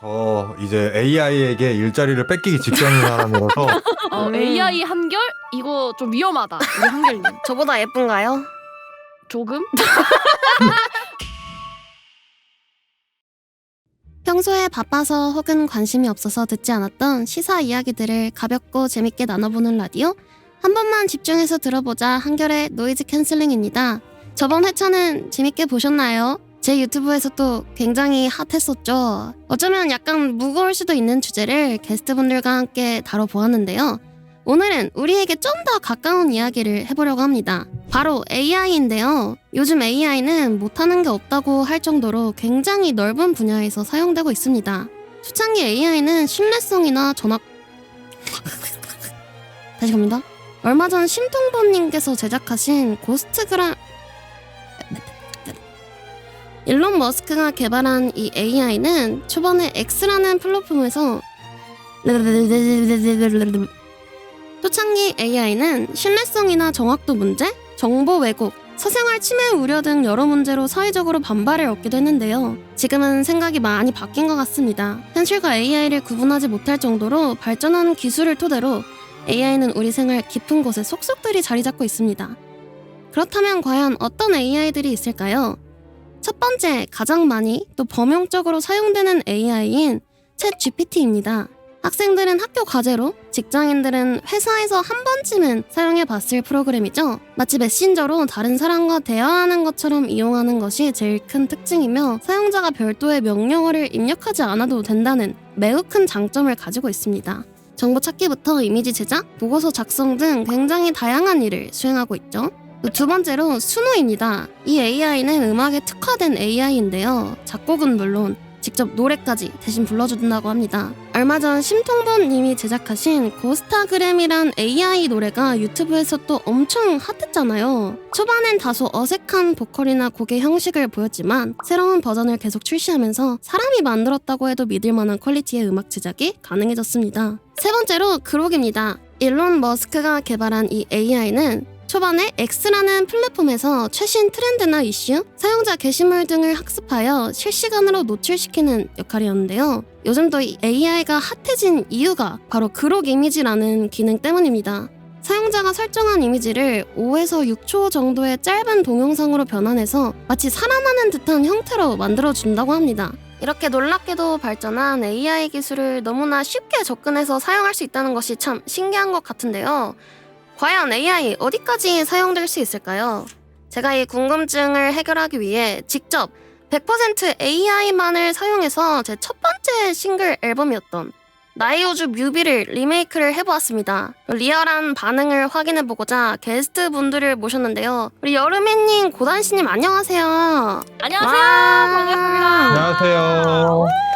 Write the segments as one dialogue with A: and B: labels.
A: 저 이제 AI에게 일자리를 뺏기기 직전인 사람이라서
B: 어,
C: 음.
B: AI 한결 이거 좀 위험하다. 우리 한결님
C: 저보다 예쁜가요?
B: 조금
D: 평소에 바빠서 혹은 관심이 없어서 듣지 않았던 시사 이야기들을 가볍고 재밌게 나눠보는 라디오 한 번만 집중해서 들어보자 한결의 노이즈 캔슬링입니다. 저번 회차는 재밌게 보셨나요? 제 유튜브에서 또 굉장히 핫했었죠. 어쩌면 약간 무거울 수도 있는 주제를 게스트분들과 함께 다뤄보았는데요. 오늘은 우리에게 좀 더 가까운 이야기를 해보려고 합니다. 바로 AI인데요. 요즘 AI는 못하는 게 없다고 할 정도로 굉장히 넓은 분야에서 사용되고 있습니다. 초창기 AI는 신뢰성이나 전학 다시 갑니다. 얼마 전 심통보님께서 제작하신 고스트그라 일론 머스크가 개발한 이 AI는 초반에 X라는 플랫폼에서 초창기 AI는 신뢰성이나 정확도 문제, 정보 왜곡, 사생활 침해 우려 등 여러 문제로 사회적으로 반발을 얻기도 했는데요. 지금은 생각이 많이 바뀐 것 같습니다. 현실과 AI를 구분하지 못할 정도로 발전한 기술을 토대로 AI는 우리 생활 깊은 곳에 속속들이 자리 잡고 있습니다. 그렇다면 과연 어떤 AI들이 있을까요? 첫 번째, 가장 많이 또 범용적으로 사용되는 AI인 챗 GPT입니다. 학생들은 학교 과제로, 직장인들은 회사에서 한 번쯤은 사용해 봤을 프로그램이죠. 마치 메신저로 다른 사람과 대화하는 것처럼 이용하는 것이 제일 큰 특징이며 사용자가 별도의 명령어를 입력하지 않아도 된다는 매우 큰 장점을 가지고 있습니다. 정보 찾기부터 이미지 제작, 보고서 작성 등 굉장히 다양한 일을 수행하고 있죠. 또두 번째로 수노입니다. 이 AI는 음악에 특화된 AI인데요. 작곡은 물론 직접 노래까지 대신 불러준다고 합니다. 얼마 전 심통범님이 제작하신 고스타그램이란 AI 노래가 유튜브에서 또 엄청 핫했잖아요. 초반엔 다소 어색한 보컬이나 곡의 형식을 보였지만 새로운 버전을 계속 출시하면서 사람이 만들었다고 해도 믿을 만한 퀄리티의 음악 제작이 가능해졌습니다. 세 번째로 그록입니다. 일론 머스크가 개발한 이 AI는 초반에 X라는 플랫폼에서 최신 트렌드나 이슈, 사용자 게시물 등을 학습하여 실시간으로 노출시키는 역할이었는데요. 요즘 또이 AI가 핫해진 이유가 바로 그록 이미지라는 기능 때문입니다. 사용자가 설정한 이미지를 5에서 6초 정도의 짧은 동영상으로 변환해서 마치 살아나는 듯한 형태로 만들어준다고 합니다. 이렇게 놀랍게도 발전한 AI 기술을 너무나 쉽게 접근해서 사용할 수 있다는 것이 참 신기한 것 같은데요. 과연 AI 어디까지 사용될 수 있을까요? 제가 이 궁금증을 해결하기 위해 직접 100% AI만을 사용해서 제 첫 번째 싱글 앨범이었던 우주 뮤비를 리메이크를 해보았습니다. 리얼한 반응을 확인해보고자 게스트 분들을 모셨는데요. 우리 여름이님, 고단씨님 안녕하세요.
B: 안녕하세요
D: 와.
B: 반갑습니다.
A: 안녕하세요.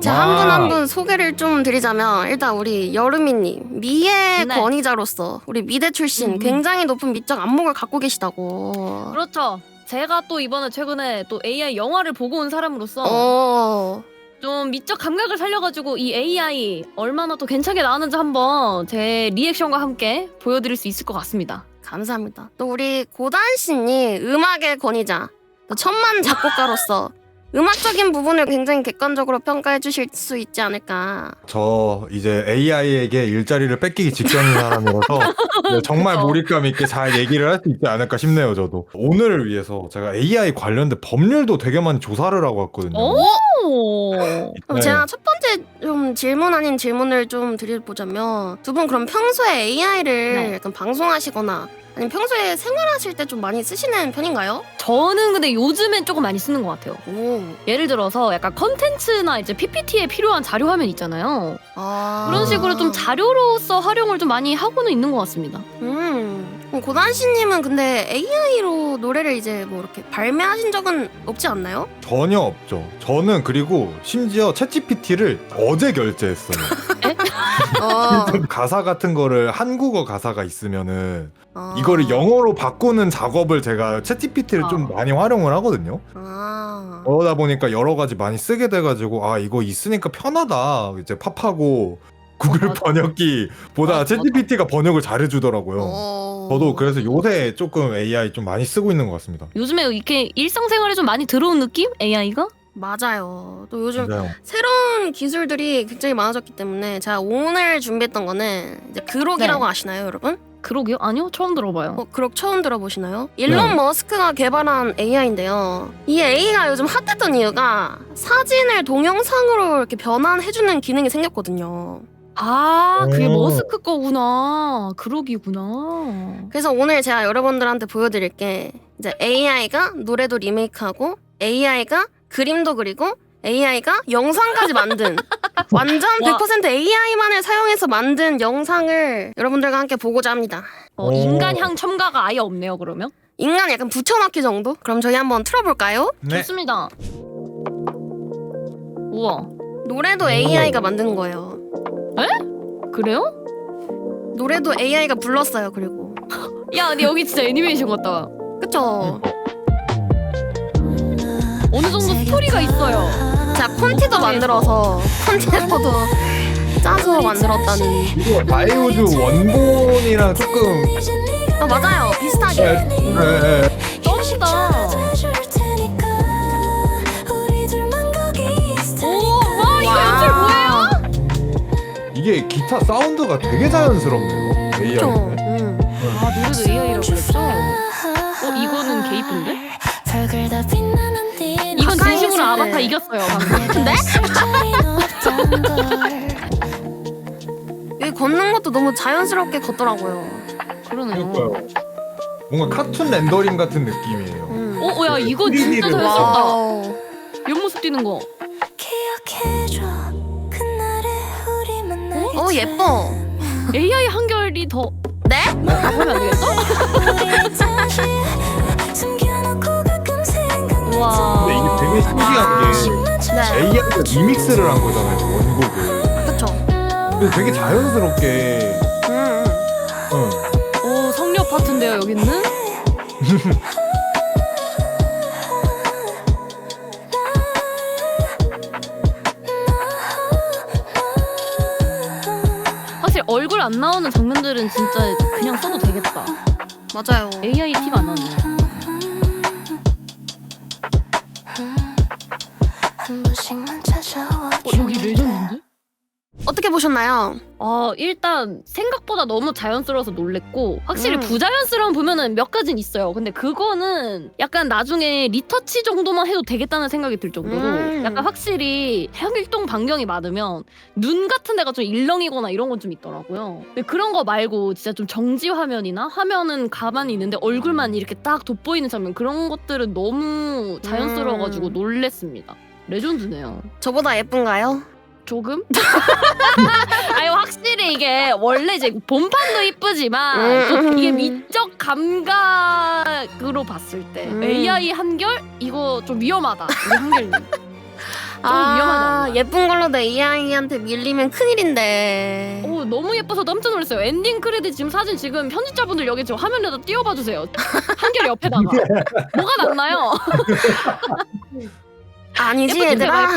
D: 자, 한 분 한 분 소개를 좀 드리자면 일단 우리 여름이님 미의
B: 네.
D: 권위자로서 우리 미대 출신
B: 음.
D: 굉장히 높은 미적 안목을 갖고 계시다고.
B: 그렇죠. 제가 또 이번에 최근에 또 AI 영화를 보고 온 사람으로서
D: 어.
B: 좀 미적 감각을 살려가지고 이 AI 얼마나 또 괜찮게 나왔는지 한번 제 리액션과 함께 보여드릴 수 있을 것 같습니다.
D: 감사합니다. 또 우리 고단 씨니 음악의 권위자, 또 천만 작곡가로서 음악적인 부분을 굉장히 객관적으로 평가해 주실 수 있지 않을까.
A: 저 이제 AI에게 일자리를 뺏기기 직전인 사람이라서 네, 정말
B: 그쵸.
A: 몰입감 있게 잘 얘기를 할 수 있지 않을까 싶네요. 저도 오늘을 위해서 제가 AI 관련된 법률도 되게 많이 조사를 하고 왔거든요.
B: 오! 오.
D: 그럼
A: 네.
D: 제가 첫 번째 좀 질문 아닌 질문을 좀 드려보자면 두 분 그럼 평소에 AI를
B: 네.
D: 약간 방송하시거나 아니면 평소에 생활하실 때 좀 많이 쓰시는 편인가요?
B: 저는 근데 요즘엔 조금 많이 쓰는 것 같아요.
D: 오.
B: 예를 들어서 약간 컨텐츠나 이제 PPT에 필요한 자료 화면 있잖아요.
D: 아.
B: 그런 식으로 좀 자료로서 활용을 좀 많이 하고는 있는 것 같습니다.
D: 음. 그럼 고단 씨님은 근데 AI로 노래를 이제 뭐 이렇게 발매하신 적은 없지 않나요?
A: 전혀 없죠. 저는 그리고 심지어 챗GPT를 어제 결제했어요.
D: 어.
A: 가사 같은 거를 한국어 가사가 있으면은
D: 어.
A: 이거를 영어로 바꾸는 작업을 제가 챗GPT를 좀
B: 어.
A: 많이 활용을 하거든요.
D: 아.
A: 그러다 보니까 여러 가지 많이 쓰게 돼가지고 아 이거 있으니까 편하다. 이제 팝하고 구글
B: 맞아.
A: 번역기보다
B: 맞아,
A: 챗GPT가 번역을 잘해주더라고요.
D: 어.
A: 저도 그래서 요새 조금 AI 좀 많이 쓰고 있는 것 같습니다.
B: 요즘에 이렇게 일상생활에 좀 많이 들어온 느낌? AI가?
D: 맞아요. 또 요즘
A: 맞아요.
D: 새로운 기술들이 굉장히 많아졌기 때문에 제가 오늘 준비했던 거는 이제 그록이라고 아시나요, 여러분?
B: 그러게요? 아니요 처음 들어봐요.
D: 어, 그록 처음 들어보시나요? 일론
A: 네.
D: 머스크가 개발한 AI인데요. 이 AI가 요즘 핫했던 이유가 사진을 동영상으로 이렇게 변환해주는 기능이 생겼거든요.
B: 아 그게
A: 오.
B: 머스크 거구나. 그러기구나.
D: 그래서 오늘 제가 여러분들한테 보여드릴 게 이제 AI가 노래도 리메이크하고 AI가 그림도 그리고 AI가 영상까지 만든 완전
B: 와.
D: 100% AI만을 사용해서 만든 영상을 여러분들과 함께 보고자 합니다.
B: 어,
A: 오.
B: 인간 향 첨가가 아예 없네요 그러면.
D: 인간 약간 붙여넣기 정도? 그럼 저희 한번 틀어볼까요?
A: 네.
B: 좋습니다. 우와
D: 노래도 AI가 만든 거예요.
B: 그래요?
D: 노래도 AI가 불렀어요. 그리고
B: 야 근데 여기 진짜 애니메이션 같다.
D: 그쵸?
B: 어느 정도 스토리가 있어요.
D: 자 콘티도 만들어서 콘티에서도 짜서 만들었다는.
A: 이거 바이오즈 원본이랑 조금
D: 아 맞아요. 비슷하게.
A: 네, 네, 네.
B: 썸시다.
A: 이게 기타 사운드가 되게 자연스럽네요. 는
D: 음.
B: 아 노래도 AI라고 그랬죠? 어 이거는 게이픈데? 이건 진심으로 아바타 이겼어요 방금.
D: 근데 여기 걷는 것도 너무 자연스럽게 걷더라고요.
B: 그러네요.
A: 그러니까요. 뭔가 카툰 렌더링 같은 느낌이에요.
D: 음.
B: 어, 어, 야, 이거 진짜
A: 3D 를
B: 잘했었다.
D: 와우.
B: 옆모습 뛰는 거.
D: 어 예뻐.
B: AI 한결이 더.
D: 네?
B: 아, 보면 안 되겠어? 와.
A: 근데 이게 되게 신기한 게
D: 네.
A: AI가 리믹스를 한 거잖아요, 원곡을.
D: 그쵸.
A: 근데 되게 자연스럽게.
D: 음, 음.
A: 응.
B: 오, 성녀 파트인데요, 여기는? 얼굴 안 나오는 장면들은 진짜 그냥 써도 되겠다.
D: 맞아요.
B: AI 팁안 하네. 어, 여기 레전드인데?
D: 어떻게 보셨나요?
B: 아 일단 생각보다 너무 자연스러워서 놀랬고 확실히
D: 음.
B: 부자연스러운 보면은 몇 가지는 있어요. 근데 그거는 약간 나중에 리터치 정도만 해도 되겠다는 생각이 들 정도로
D: 음.
B: 약간 확실히 행일동 반경이 많으면 눈 같은 데가 좀 일렁이거나 이런 건 좀 있더라고요. 근데 그런 거 말고 진짜 좀 정지 화면이나 화면은 가만히 있는데 얼굴만 이렇게 딱 돋보이는 장면 그런 것들은 너무 자연스러워가지고
D: 음.
B: 놀랬습니다. 레전드네요.
D: 저보다 예쁜가요?
B: 조금? 아니 확실히 이게 원래 이제 본판도 이쁘지만
D: 음.
B: 또 이게 미적 감각으로 봤을 때
D: 음.
B: AI 한결 이거 좀 위험하다 우리 한결님 위험하지
D: 아
B: 않나?
D: 예쁜 걸로 내 AI한테 밀리면 큰일인데.
B: 오 너무 예뻐서 깜짝 놀랐어요 엔딩 크레딧 지금 사진 지금 편집자분들 여기 지금 화면에다 띄워봐 주세요 한결 옆에다가 뭐가 낫나요? 아니지
D: 얘들아.
B: 내가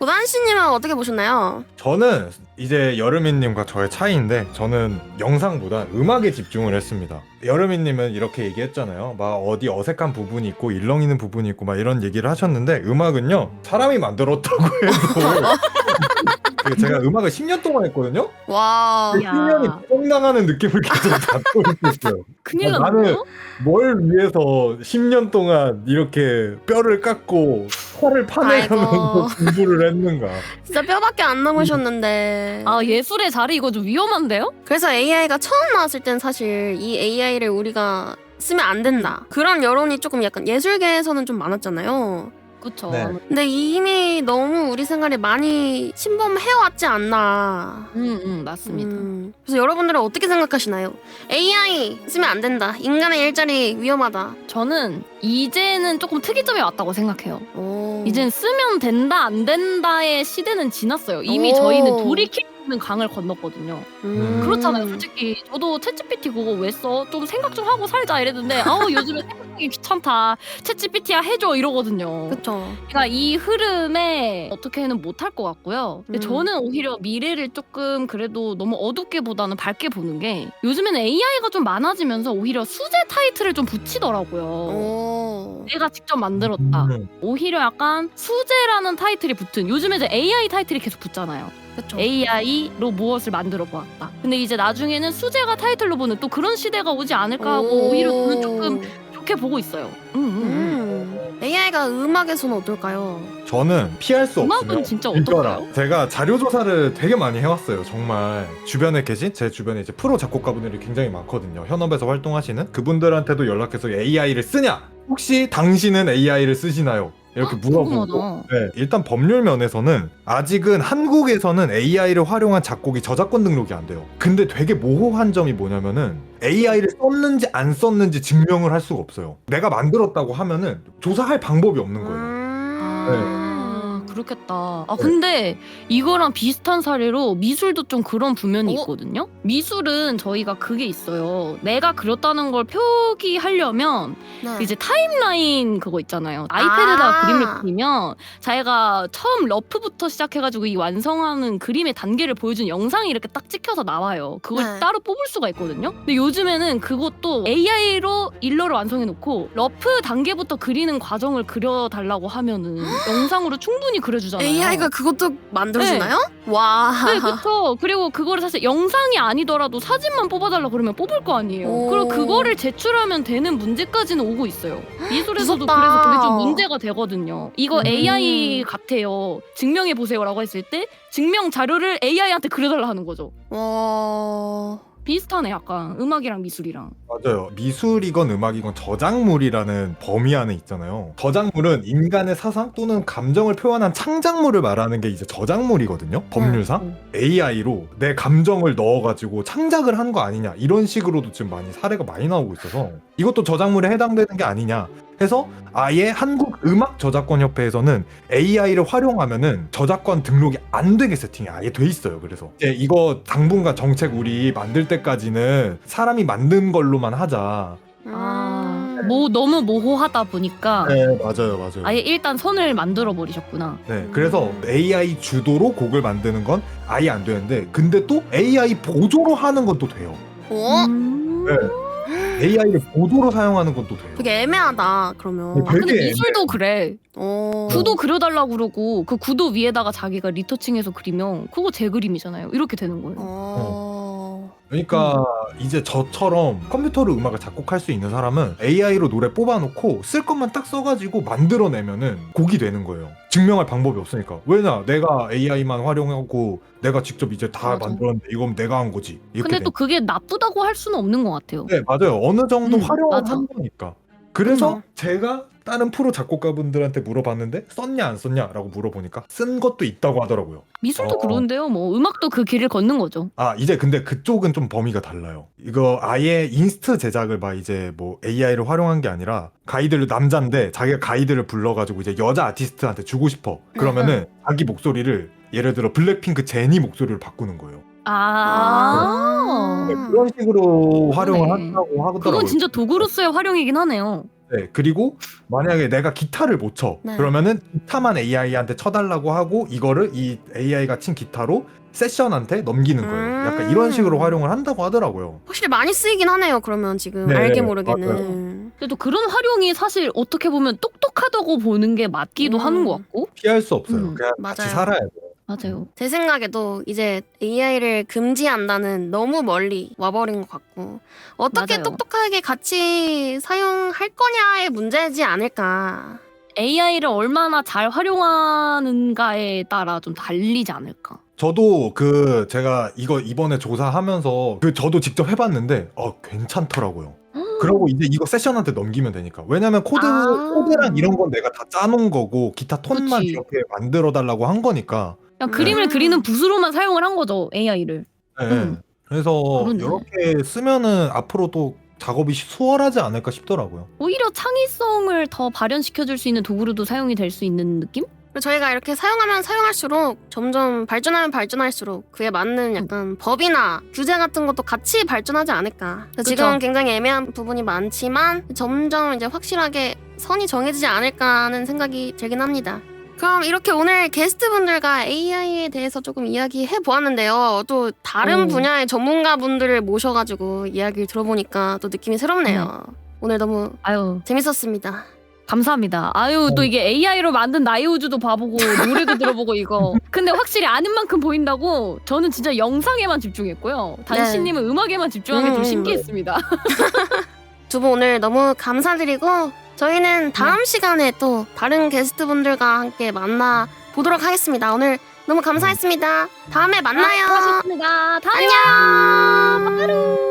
D: 고단 씨님은 어떻게 보셨나요?
A: 저는 이제 여름이님과 저의 차이인데 저는 영상보다 음악에 집중을 했습니다. 여름이님은 이렇게 얘기했잖아요. 막 어디 어색한 부분이 있고 일렁이는 부분이 있고 막 이런 얘기를 하셨는데 음악은요 사람이 만들었다고 해도 그 제가 음악을 10년 동안 했거든요.
D: 와.
B: 야.
A: 10년이 뻥당하는 느낌을 계속 받고 있었어요.
B: 큰일
A: 아,
B: 났네요
A: 뭘 위해서 10년 동안 이렇게 뼈를 깎고 살을 파내가면서
D: 아이고.
A: 공부를 했는가?
D: 진짜 뼈밖에 안 남으셨는데.
B: 아 예술의 자리 이거 좀 위험한데요?
D: 그래서 AI가 처음 나왔을 땐 사실 이 AI를 우리가 쓰면 안 된다. 그런 여론이 조금 약간 예술계에서는 좀 많았잖아요.
B: 그쵸
A: 네.
D: 근데 이미 너무 우리 생활에 많이 침범해왔지 않나.
B: 음, 음 맞습니다
D: 음, 그래서 여러분들은 어떻게 생각하시나요? AI 쓰면 안 된다. 인간의 일자리 위험하다.
B: 저는 이제는 조금 특이점이 왔다고 생각해요.
D: 오.
B: 이젠 쓰면 된다 안 된다의 시대는 지났어요. 이미
D: 오.
B: 저희는 돌이킬 수 있는 강을 건넜거든요.
D: 음.
B: 그렇잖아요. 솔직히 저도 챗GPT 그거 왜 써? 좀 생각 좀 하고 살자 이랬는데 아우 요즘에 생각하기 귀찮다. 챗GPT야 해줘 이러거든요.
D: 그쵸.
B: 그러니까 이 흐름에 어떻게는 못할 것 같고요. 근데
D: 음.
B: 저는 오히려 미래를 조금 그래도 너무 어둡게 보다는 밝게 보는 게 요즘에는 AI가 좀 많아지면서 오히려 수제 타이틀을 좀 붙이더라고요.
D: 오.
B: 내가 직접 만들었다.
A: 음.
B: 오히려 약간 수제라는 타이틀이 붙은 요즘에 이제 AI 타이틀이 계속 붙잖아요.
D: 그쵸.
B: AI로 무엇을 만들어 보았다. 근데 이제 나중에는 수제가 타이틀로 보는 또 그런 시대가 오지 않을까 하고 오히려 저는 조금 좋게 보고 있어요. 음, 음, 음.
D: 음. AI가 음악에서는 어떨까요?
A: 저는 피할 수
B: 음악은
A: 없으면
B: 진짜
A: 이거라.
B: 어떨까요?
A: 제가 자료 조사를 되게 많이 해왔어요. 정말 주변에 계신 제 주변에 이제 프로 작곡가분들이 굉장히 많거든요. 현업에서 활동하시는 그분들한테도 연락해서 AI를 쓰냐? 혹시 당신은 AI를 쓰시나요? 이렇게 물어보고
B: 궁금하다.
A: 네, 일단 법률 면에서는 아직은 한국에서는 AI를 활용한 작곡이 저작권 등록이 안 돼요. 근데 되게 모호한 점이 뭐냐면은 AI를 썼는지 안 썼는지 증명을 할 수가 없어요. 내가 만들었다고 하면은 조사할 방법이 없는 거예요.
B: 아, 그렇겠다. 아
A: 네.
B: 근데 이거랑 비슷한 사례로 미술도 좀 그런 부면이
D: 어?
B: 있거든요. 미술은 저희가 그게 있어요. 내가 그렸다는 걸 표기하려면
D: 네.
B: 이제 타임라인 그거 있잖아요. 아이패드에다가
D: 아.
B: 그림을 그리면 자기가 처음 러프부터 시작해가지고 이 완성하는 그림의 단계를 보여준 영상이 이렇게 딱 찍혀서 나와요. 그걸
D: 네.
B: 따로 뽑을 수가 있거든요. 근데 요즘에는 그것도 AI로 일러를 완성해놓고 러프 단계부터 그리는 과정을 그려달라고 하면은 영상으로 충분히 그려주잖아요.
D: AI가 그것도 만들어주나요? 와.
B: 네, 그쵸. 그리고 그거를 사실 영상이 아니더라도 사진만 뽑아달라 그러면 뽑을 거 아니에요.
D: 오.
B: 그리고 그거를 제출하면 되는 문제까지는 오고 있어요. 미술에서도
D: 무섭다.
B: 그래서 그게 좀 문제가 되거든요. 이거
A: 음.
B: AI 같아요. 증명해 보세요라고 했을 때 증명 자료를 AI한테 그려달라 하는 거죠.
D: 와.
B: 비슷하네, 약간 음악이랑 미술이랑.
A: 맞아요. 미술이건 음악이건 저작물이라는 범위 안에 있잖아요. 저작물은 인간의 사상 또는 감정을 표현한 창작물을 말하는 게 이제 저작물이거든요. 법률상.
B: 음.
A: AI로 내 감정을 넣어가지고 창작을 한 거 아니냐 이런 식으로도 지금 많이 사례가 많이 나오고 있어서 이것도 저작물에 해당되는 게 아니냐 해서 아예 한국 음악 저작권 협회에서는 AI를 활용하면은 저작권 등록이 안 되게 세팅이 아예 돼 있어요. 그래서 이제 이거 당분간 정책 우리 만들 때까지는 사람이 만든 걸로만 하자.
B: 아,
D: 음.
B: 뭐 너무 모호하다 보니까
A: 네 맞아요 맞아요.
B: 아예 일단 선을 만들어 버리셨구나.
A: 네, 그래서 AI 주도로 곡을 만드는 건 아예 안 되는데, 근데 또 AI 보조로 하는 건 또 돼요.
D: 어?
B: 음.
A: 네. AI를 보조로 사용하는 건 또 돼요.
D: 되게 애매하다. 그러면.
A: 네,
B: 근데
A: 되게
B: 미술도 그래.
D: 어.
B: 구도 그려달라고 그러고 그 구도 위에다가 자기가 리터칭해서 그리면 그거 제 그림이잖아요. 이렇게 되는 거예요.
D: 어.
A: 그러니까 이제 저처럼 컴퓨터로 음악을 작곡할 수 있는 사람은 AI로 노래 뽑아놓고 쓸 것만 딱 써가지고 만들어내면은 곡이 되는 거예요. 증명할 방법이 없으니까. 왜냐, 내가 AI만 활용하고 내가 직접 이제 다
B: 맞아.
A: 만들었는데 이건 내가 한 거지. 이렇게
B: 근데 또 그게 나쁘다고 할 수는 없는 것 같아요.
A: 네, 맞아요. 어느 정도
B: 음,
A: 활용을
B: 맞아.
A: 한 거니까. 그래서
D: 그죠.
A: 제가 다른 프로 작곡가분들한테 물어봤는데 썼냐 안 썼냐라고 물어보니까 쓴 것도 있다고 하더라고요.
B: 미술도
A: 어.
B: 그런데요. 뭐 음악도 그 길을 걷는 거죠.
A: 아 이제 근데 그쪽은 좀 범위가 달라요. 이거 아예 인스트 제작을 막 이제 뭐 AI를 활용한 게 아니라 가이드를 남자인데 자기가 가이드를 불러가지고 이제 여자 아티스트한테 주고 싶어. 그러면은 자기 목소리를 예를 들어 블랙핑크 제니 목소리를 바꾸는 거예요.
B: 아.
A: 네, 그런 식으로 활용을
B: 그러네.
A: 한다고 하더라고요.
B: 그건 진짜 도구로서의 활용이긴 하네요.
A: 네, 그리고 만약에 내가 기타를 못 쳐.
D: 네.
A: 그러면은 기타만 AI한테 쳐달라고 하고 이거를 이 AI가 친 기타로 세션한테 넘기는 거예요. 약간
D: 음.
A: 이런 식으로 활용을 한다고 하더라고요.
D: 확실히 많이 쓰이긴 하네요. 그러면 지금
A: 네,
D: 알게. 모르게는.
B: 근데 또 그런 활용이 사실 어떻게 보면 똑똑하다고 보는 게 맞기도
D: 음.
B: 하는 것 같고.
A: 피할 수 없어요.
B: 음,
A: 그냥 같이
D: 맞아요.
A: 살아야 돼요.
B: 맞아요.
D: 제 생각에도 이제 AI를 금지한다는 너무 멀리 와버린 것 같고 어떻게
B: 맞아요.
D: 똑똑하게 같이 사용할 거냐의 문제지 않을까.
B: AI를 얼마나 잘 활용하는가에 따라 좀 달리지 않을까.
A: 저도 그 제가 이거 이번에 조사하면서 그 저도 직접 해봤는데 어 괜찮더라고요. 그러고 이제 이거 세션한테 넘기면 되니까. 왜냐면 코드
D: 아.
A: 코드랑 이런 건 내가 다 짜놓은 거고 기타 톤만
B: 그치.
A: 이렇게 만들어 달라고 한 거니까.
B: 그냥
D: 음.
B: 그림을 그리는 붓으로만 사용을 한 거죠 AI를.
A: 네.
B: 음.
A: 그래서
B: 그러네.
A: 이렇게 쓰면은 앞으로 또 작업이 수월하지 않을까 싶더라고요.
B: 오히려 창의성을 더 발현시켜줄 수 있는 도구로도 사용이 될 수 있는 느낌?
D: 그리고 저희가 이렇게 사용하면 사용할수록 점점 발전하면 발전할수록 그에 맞는 약간 법이나 규제 같은 것도 같이 발전하지 않을까. 그래서
B: 그쵸.
D: 지금은 굉장히 애매한 부분이 많지만 점점 이제 확실하게 선이 정해지지 않을까 하는 생각이 들긴 합니다. 그럼 이렇게 오늘 게스트분들과 AI에 대해서 조금 이야기해 보았는데요. 또 다른
B: 오.
D: 분야의 전문가분들을 모셔가지고 이야기를 들어보니까 또 느낌이 새롭네요. 오늘 너무
B: 아유
D: 재밌었습니다.
B: 감사합니다. 아유 또 이게 AI로 만든 나의 우주도 봐보고 노래도 들어보고 이거. 근데 확실히 아는 만큼 보인다고 저는 진짜 영상에만 집중했고요. 단신님은 음악에만 집중한 게 좀
D: 음.
B: 신기했습니다.
D: 두 분 오늘 너무 감사드리고 저희는 다음 시간에 또 다른 게스트분들과 함께 만나 보도록 하겠습니다. 오늘 너무 감사했습니다. 다음에 만나요.
B: 수고하셨습니다. 다녀.
D: 안녕.